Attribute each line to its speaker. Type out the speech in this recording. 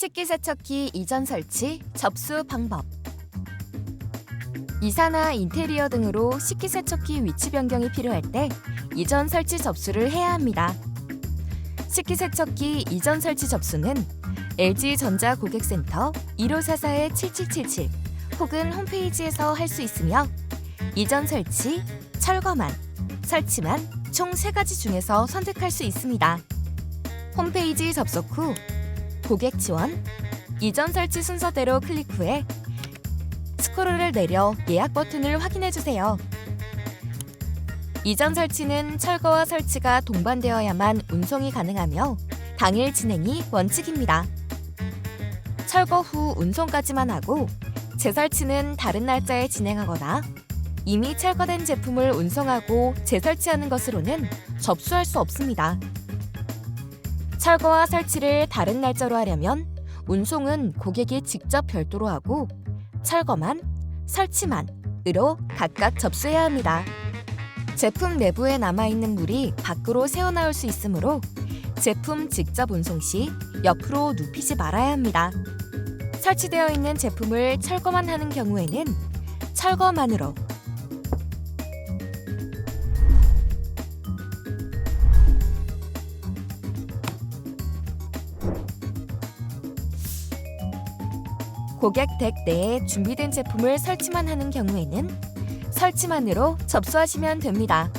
Speaker 1: 식기세척기 이전 설치, 접수 방법. 이사나 인테리어 등으로 식기세척기 위치 변경이 필요할 때 이전 설치 접수를 해야 합니다. 식기세척기 이전 설치 접수는 LG전자 고객센터 1544-7777 혹은 홈페이지에서 할 수 있으며 이전 설치, 철거만, 설치만 총 3가지 중에서 선택할 수 있습니다. 홈페이지 접속 후 고객 지원, 이전 설치 순서대로 클릭 후에 스크롤을 내려 예약 버튼을 확인해 주세요. 이전 설치는 철거와 설치가 동반되어야만 운송이 가능하며 당일 진행이 원칙입니다. 철거 후 운송까지만 하고 재설치는 다른 날짜에 진행하거나 이미 철거된 제품을 운송하고 재설치하는 것으로는 접수할 수 없습니다. 철거와 설치를 다른 날짜로 하려면 운송은 고객이 직접 별도로 하고 철거만, 설치만으로 각각 접수해야 합니다. 제품 내부에 남아있는 물이 밖으로 새어나올 수 있으므로 제품 직접 운송 시 옆으로 눕히지 말아야 합니다. 설치되어 있는 제품을 철거만 하는 경우에는 철거만으로 고객 덱 내에 준비된 제품을 설치만 하는 경우에는 설치만으로 접수하시면 됩니다.